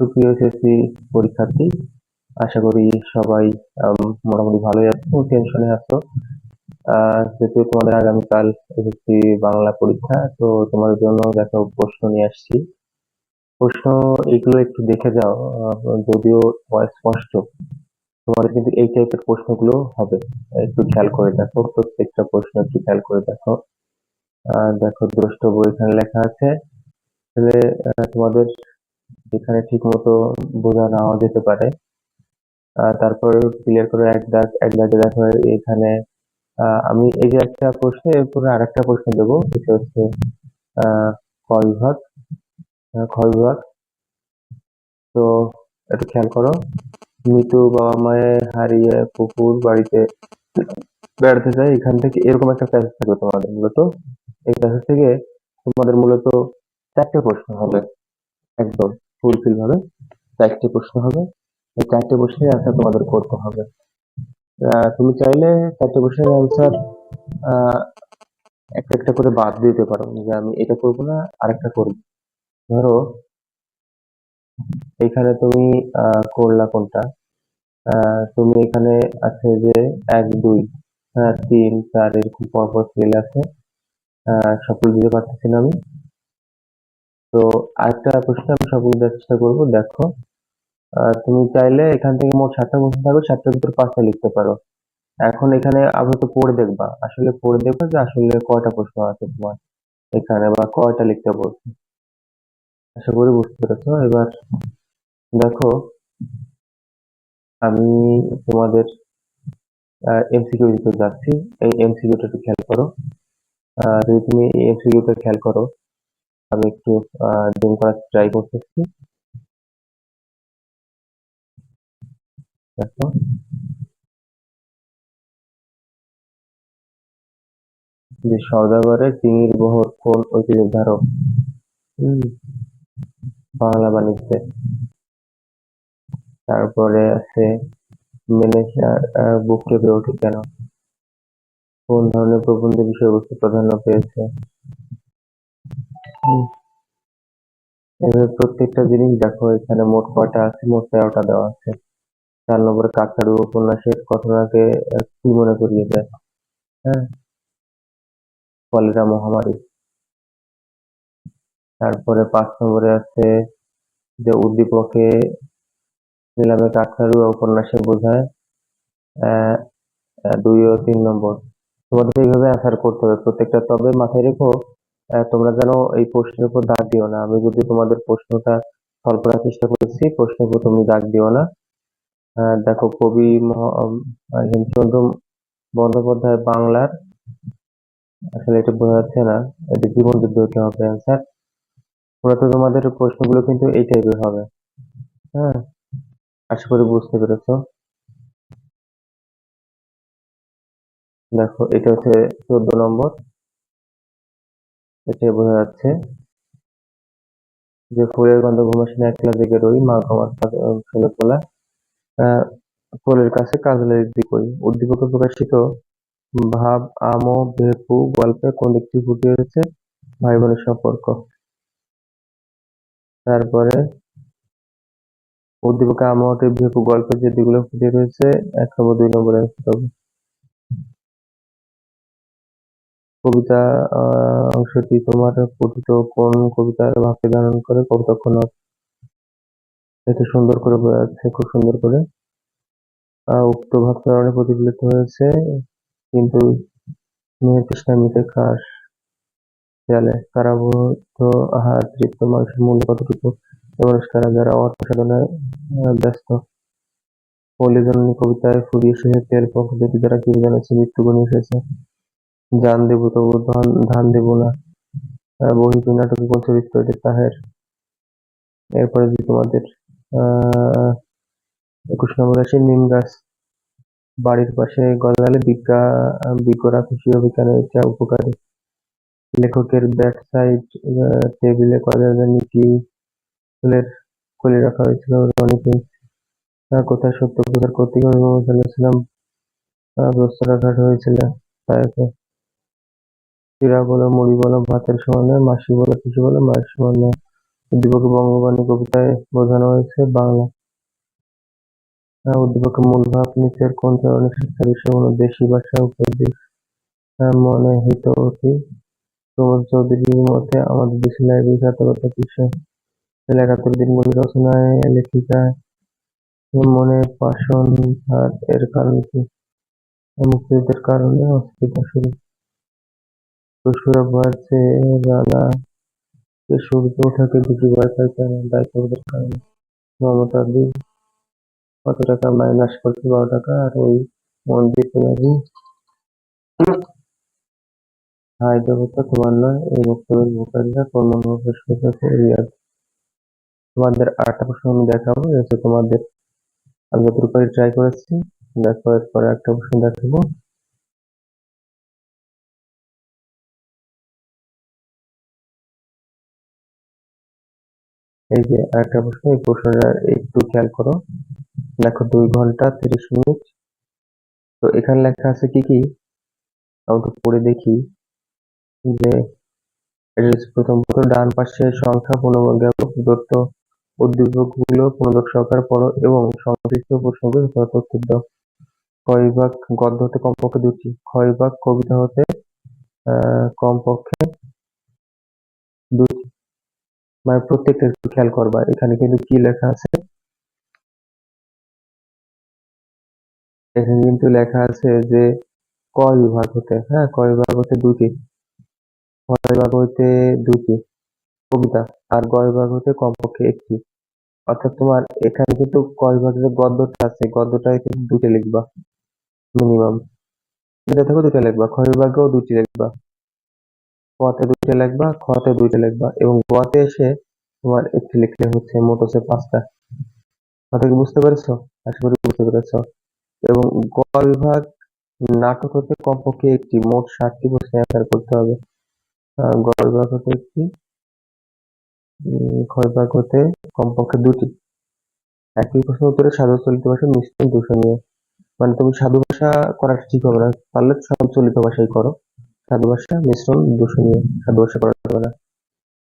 সুপ্রিয় এসএসসি পরীক্ষার্থী, আশা করি সবাই মোটামুটি ভালোই আছো টেনশনে আছো। যেহেতু তোমাদের আগামীকাল এসএসসি বাংলা পরীক্ষা, তো তোমাদের জন্য দেখো প্রশ্ন নিয়ে আসছি। প্রশ্ন এগুলো একটু দেখে যাও যদিও স্পষ্ট। তোমাদের কিন্তু এই টাইপের প্রশ্নগুলো হবে। একটু খেয়াল করে দেখো, প্রত্যেকটা প্রশ্ন একটু খেয়াল করে দেখো। দেখো, দ্রষ্টব্য এখানে লেখা আছে। তাহলে তোমাদের এখানে ঠিক মতো বোঝা নাও যেতে পারে। তারপর ক্লিয়ার করে এক দাগ, এক দাগে দেখো এখানে। আমি এই যে একটা প্রশ্ন এরপরে আর একটা প্রশ্ন দেবো, সেটা হচ্ছে ক বিভাগ বিভাগ তো একটু খেয়াল করো মৃত্যু বাবা মায়ের হারিয়ে পুকুর বাড়িতে বেড়াতে যায়, এখান থেকে এরকম একটা প্যাসেজ থাকবে তোমাদের মূলত। এই প্যাসেজ থেকে তোমাদের মূলত চারটে প্রশ্ন হবে, একদম। ফুলফিল ভাবে চারটে প্রশ্ন হবে। এই চারটে প্রশ্নের অ্যান্সার তোমাদের করতে হবে। তুমি চাইলে চারটে প্রশ্নের অ্যান্সার একটা একটা করে বাদ দিতে পারো। যে আমি এটা করব না, আরেকটা করব। ধরো, এখানে তুমি করলা কোনটা? তুমি এখানে আছে যে এক, দুই হ্যাঁ তিন, চার, এরকম পরপর সেল আছে। সবগুলো দিতে পারতেছি না আমি। তো আরেকটা প্রশ্ন আমি সবগুলো দেওয়ার চেষ্টা করব দেখো। আহ, তুমি চাইলে এখান থেকে মোট সাতটা প্রশ্ন থাকবে সাতটার ভিতর পাঁচটা লিখতে পারো। এখন এখানে আপাতত পড়ে দেখবা আসলে পড়ে দেখবা যে আসলে কয়টা প্রশ্ন আছে তোমার এখানে বা কয়টা লিখতে বলছে। আশা করি বুঝতে পেরেছ। এবার দেখো আমি তোমাদের এমসিকিউ দিতে যাচ্ছি। এই এমসিকিউটা একটু খেয়াল করো। যদি তুমি এই এমসিকিউটা খেয়াল করো আমি একটু জুম করার ট্রাই করতেছি। দেখো। যে সওদাগরের চিংড়ির বহর কোন ঐতিহ্যের ধারক বাংলা বাণিজ্যে। তারপরে আছে মেনেশার বুক কেঁপে ওঠে কেন? কোন ধরনের প্রবন্ধ বিষয়বস্তু প্রাধান্য পেয়েছে? এভাবে প্রত্যেকটা জিনিস দেখো, এখানে মোট কয়টা আছে? মোট তেরোটা দেওয়া আছে। চার নম্বরে কাকতাড়ু উপন্যাসের ঘটনাকে কি মনে করিয়ে দেয়? হ্যাঁ? কলেরা মহামারী। তারপরে পাঁচ নম্বরে আছে যে উদ্দীপকে নিলামে কাকতাড়ুয়া উপন্যাসে বোঝায় দুই ও তিন নম্বর। তোমাদের এইভাবে অ্যান্সার করতে হবে প্রত্যেকটা। তবে মাথায় রেখো তোমরা যেন এই প্রশ্নের উপর দাগ দিও না। আমি যদি তোমাদের প্রশ্নটা সলভ করার চেষ্টা করছি, প্রশ্নের উপর তুমি দাগ দিও না। দেখো, কবি হেমচন্দ্র বন্দ্যোপাধ্যায় বাংলার, আসলে এটা বোঝা যাচ্ছে না, এটা জীবন যুদ্ধ হতে হবে অ্যান্সার মূলত তোমাদের প্রশ্নগুলো কিন্তু এই টাইপের হবে। হ্যাঁ আশা করি বুঝতে পেরেছ। দেখো, এটা হচ্ছে চোদ্দ নম্বর। এটা বোঝা যাচ্ছে যে ফুলের গন্ধ ঘুমাসিনে একলা জেগে রই, মা ঘুমার ছেলে পোলা। কোলের কাছে কাজলের দিক দিকই উদ্দীপকে প্রকাশিত ভাব, আমো বেপু গল্পে কোন দিকটি ফুটে উঠেছে? ভাই বোনের সম্পর্ক। তারপরে উদ্দীপকে আমোতে বেপু গল্পে যে দিকগুলো ফুটে রয়েছে, এক নম্বর, দুই নম্বরে হবে কবিতা অংশটি তোমার পঠিত কোন কবিতার ভাবকে ধারণ করে? নয় এতে সুন্দর করে বোঝা খুব সুন্দর করে। উক্ত ভাব কারণে প্রতিফলিত হয়েছে, কিন্তু মেয়ের মিটে খাস দেয়ালে কারাবদ্ধ আহার তৃপ্ত মানুষের মূল্য কতটুকু? কারা যারা অর্থ ব্যস্ত। কবিতায় ফুরিয়ে শেষে তেল পঙ্খ দুটি দ্বারা কি জানাচ্ছে মৃত্যু গুণে এসেছে। জান দেব তবু ধান দেব না। আহ, বহির্ভূ নাটকে কোন চরিত্র এটা তাহের। এরপরে যে তোমাদের আহ একুশ নম্বর আছে নিম গাছ। বাড়ির পাশে গজালে বিজ্ঞা বিজ্ঞরা খুশি হবে কেন? এটা উপকারী। লেখকের ব্যাক সাইড টেবিলে কয়লা নিকি ফুলের কলি রাখা হয়েছিল আহ, কোথায় সত্য কোথার কর্তৃক সাল্লাম প্রস্তরাঘাট হয়েছিল তাইতে চিরা বলো, মুড়ি বলো, ভাতের সমান, মাসি বলো কিছু বলো, মায়ের সমান নয় উদ্দীপকে বঙ্গবাণী কবিতায় বোঝানো হয়েছে বাংলা। উদ্দীপকের মূল ভাব নিচের কোন ধরনের শিক্ষা বিষয় হলো দেশি ভাষা উপদেশ মনে হইত অতি। প্রমোদ চৌধুরীর মতে আমাদের দেশে লাইব্রেরি খাতাগত বিষয় একাত্তর দিনগুলি রচনায় লেখিকা মনে পাষণ ভার এর কারণ কি? মুক্তিযুদ্ধের কারণে অস্থিরতা শুরু পশুরা চেয়ে রানা। সূর্য ওঠাকে ভয় পায় কেন? দায়িত্ববোধের কারণে। মমতা দি কত টাকা মাইনাস করছে? বারো টাকা। আর ওই মন্দির তোমারই হাই দেবতা, তোমার নয় এই বক্তব্যের ভোকারীরা পূর্ণভাবে সোজা রিয়াদ তোমাদের আরেকটা প্রশ্ন আমি দেখাবো। এসে তোমাদের, আমি যতটুকু ট্রাই করেছি, দেখো এরপরে একটা প্রশ্ন দেখাবো। এই যে আরেকটা প্রশ্ন, এই প্রশ্নটা একটু খেয়াল করো। দেখো দুই ঘণ্টা তিরিশ মিনিট। তো এখানে লেখা আছে কি কি? আমি পড়ে দেখি যে প্রথমত, ডান পাশে সংখ্যা পুনর্জ্ঞাপক প্রদত্ত উদ্দীপকগুলো পুনর্দক সহকারে পড়ো এবং সংশ্লিষ্ট যথাযথ উত্তর দাও। কয় ভাগ গদ্য হতে কমপক্ষে দুটি? ক্ষয় ভাগ কবিতা হতে কমপক্ষে দুটি। মানে প্রত্যেকটা একটু খেয়াল করবা। এখানে কিন্তু কি লেখা আছে? এখানে কিন্তু লেখা আছে যে ক বিভাগ হতে হ্যাঁ? ক বিভাগ হতে দুটি। খ বিভাগ হতে দুটি। কবিতা। আর গ বিভাগ হতে কমপক্ষে একটি। অর্থাৎ তোমার এখানে কিন্তু ক বিভাগের যে গদ্যটা আছে, গদ্যটা কিন্তু দুটি লিখবা, মিনিমাম। এটা থেকে দুটো লিখবা। খ বিভাগেও দুটি লিখবা। কতে দুইটা লিখবা খতে দুইটা লিখবা এবং গতে এসে তোমার একটি লিখলে হচ্ছে মোট হচ্ছে পাঁচটা। কথা কি বুঝতে পেরেছ? আশা করি বুঝতে পেরেছ। এবং গ বিভাগ নাটক হতে কমপক্ষে একটি, মোট ষাটটি প্রশ্ন অ্যান্সার করতে হবে। গ বিভাগ হতে একটি খ বিভাগ হতে কমপক্ষে দুটি। একই প্রশ্ন উত্তরে সাধু চলিত ভাষা মিশ্রণ দূষণীয় মানে তুমি সাধু ভাষা করাটা ঠিক হবে না পারলে সাধু চলিত ভাষাই করো। সাধু ভাষা মিশ্রণ দূষণীয় সাধু ভাষা করা যাবে না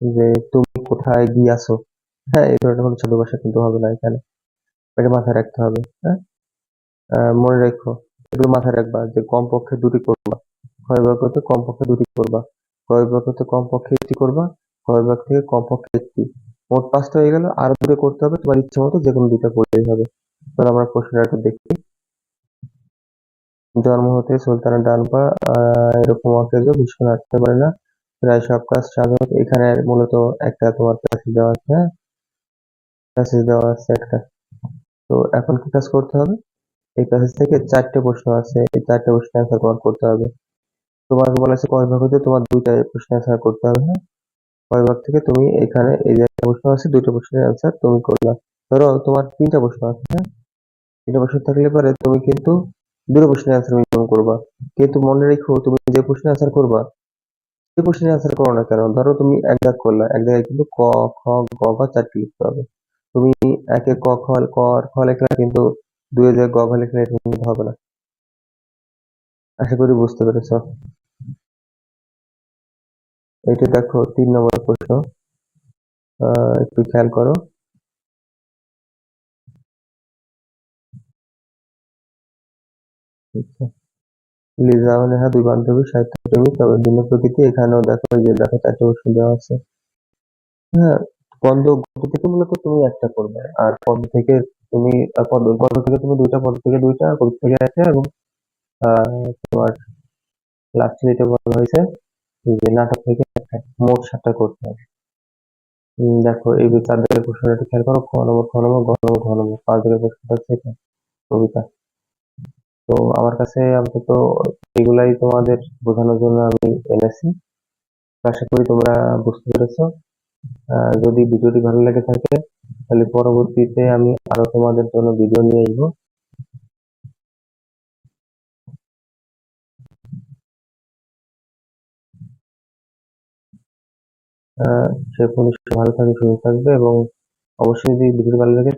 যে তুমি কোথায় গিয়াছো? হ্যাঁ এই ধরনের কোনো সাধু ভাষা কিন্তু হবে না এখানে। এটা মাথায় রাখতে হবে হ্যাঁ? মনে রেখো, এগুলো মাথায় রাখবা যে কমপক্ষে দুটি করবা। ক্ষয় বিভাগ হতে কমপক্ষে দুটি করবা। ক্ষয় বিভাগ হতে কমপক্ষে একটি করবা, ক্ষয় থেকে কমপক্ষে একটি। মোট পাঁচটা হয়ে গেল, আরও দুটো করতে হবে, তোমার ইচ্ছে মতো যে কোনো দুটো করলেই হবে। তাহলে আমরা প্রশ্নটা দেখি। জন্ম হতে সুলতানের ডান পা এরকম অকেজ ভীষণ হাঁটতে পারে না। প্রায় সব কাজ সাধারণ এখানে মূলত একটা তোমার প্যাসেজ দেওয়া আছে হ্যাঁ? প্যাসেজ দেওয়া আছে একটা। তো এখন কি কাজ করতে হবে? এই প্যাসেজ থেকে চারটে প্রশ্ন আছে, এই চারটে প্রশ্ন অ্যান্সার তোমার করতে হবে। তোমাকে বলা আছে কয় ভাগ হতে তোমার দুইটা প্রশ্ন অ্যান্সার করতে হবে হ্যাঁ? কয় ভাগ থেকে তুমি এখানে এই যে প্রশ্ন আছে, দুইটা প্রশ্নের অ্যান্সার তুমি করলা। ধরো তোমার তিনটা প্রশ্ন আছে হ্যাঁ? তিনটা প্রশ্ন থাকলে পরে তুমি কিন্তু দুটো প্রশ্নের অ্যান্সার মিনিমাম করবা। কিন্তু মনে রেখো, তুমি যে প্রশ্নের অ্যান্সার করবা, যে প্রশ্নের অ্যান্সার করো না কেন, ধরো তুমি এক দাগ করলা, এক জায়গায় কিন্তু ক, খ, গ ঘ চারটি লিখতে হবে। তুমি একে ক, খ ক আর খ লেখলা কিন্তু দুই জায়গায় গ ঘ লিখলে এটা কিন্তু হবে না। আশা করি বুঝতে পেরেছ। এটা দেখো, তিন নম্বর প্রশ্ন। একটু খেয়াল করো। লিজা ও নেহা দুই বান্ধবী সাহিত্যপ্রেমী তবে ভিন্ন প্রকৃতি। এখানেও দেখো এই যে দেখো চারটে প্রশ্ন দেওয়া আছে। হ্যাঁ পদ্ম গদ্য থেকে মূলত তুমি একটা করবে। আর পদ্ম থেকে তুমি আহ, থেকে তুমি দুইটা পদ্ম থেকে দুইটা কবিতা থেকে একটা এবং আহ, তোমার লাস্টে যেটা বলা হয়েছে যে নাটক থেকে একটা মোট সাতটা করতে হবে। দেখো এই যে চার প্রশ্নটা একটু খেয়াল করো খ নম্বর খ নম্বর গ নম্বর ঘ নম্বর পাঁচ দিকের প্রশ্নটা হচ্ছে এটা, কবিতা। তো আমার কাছে অন্তত এগুলাই তোমাদের বোঝানোর জন্য আমি এনেছি। আশা করি তোমরা বুঝতে পেরেছ। যদি ভিডিওটি ভালো লেগে থাকে, তাহলে পরবর্তীতে আমি আরও তোমাদের জন্য ভিডিও নিয়ে আসব। সে পর্যন্ত ভালো থাকবে, সুস্থ থাকবে এবং অবশ্যই যদি ভিডিওটি ভালো লাগে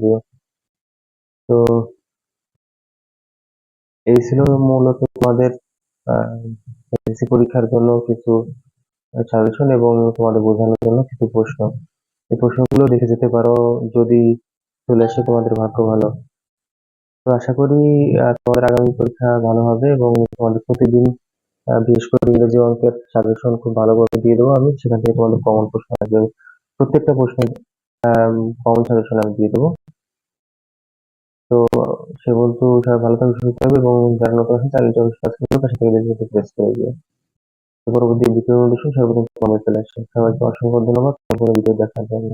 দিও। তো এই ছিল মূলত তোমাদের এসএসসি পরীক্ষার জন্য কিছু সাজেশন এবং তোমাদের বোঝানোর জন্য কিছু প্রশ্ন। এই প্রশ্নগুলো দেখে যেতে পারো যদি চলে আসে তোমাদের ভাগ্য ভালো। তো আশা করি তোমাদের আগামী পরীক্ষা ভালো হবে এবং তোমাদের প্রতিদিন বিশেষ করে ইংরেজি অঙ্কের সাজেশন খুব ভালোভাবে দিয়ে দেবো আমি। সেখান থেকে তোমাদের কমন প্রশ্ন আসবে। প্রত্যেকটা প্রশ্নের কমন সাজেশন আমি দিয়ে দেবো। তো সে বলতো সবাই ভালো থাকবে সুস্থ থাকবে এবং যারা নতুন আছে চ্যানেলটা সাবস্ক্রাইব করবে পাশে থেকে বেশি প্রেস করে তো পরবর্তী ভিডিও নোটিফিকেশন সর্বপ্রথম কমে চলে আসে। সবাইকে অসংখ্য ধন্যবাদ। তারপরে ভিডিও দেখার জন্য।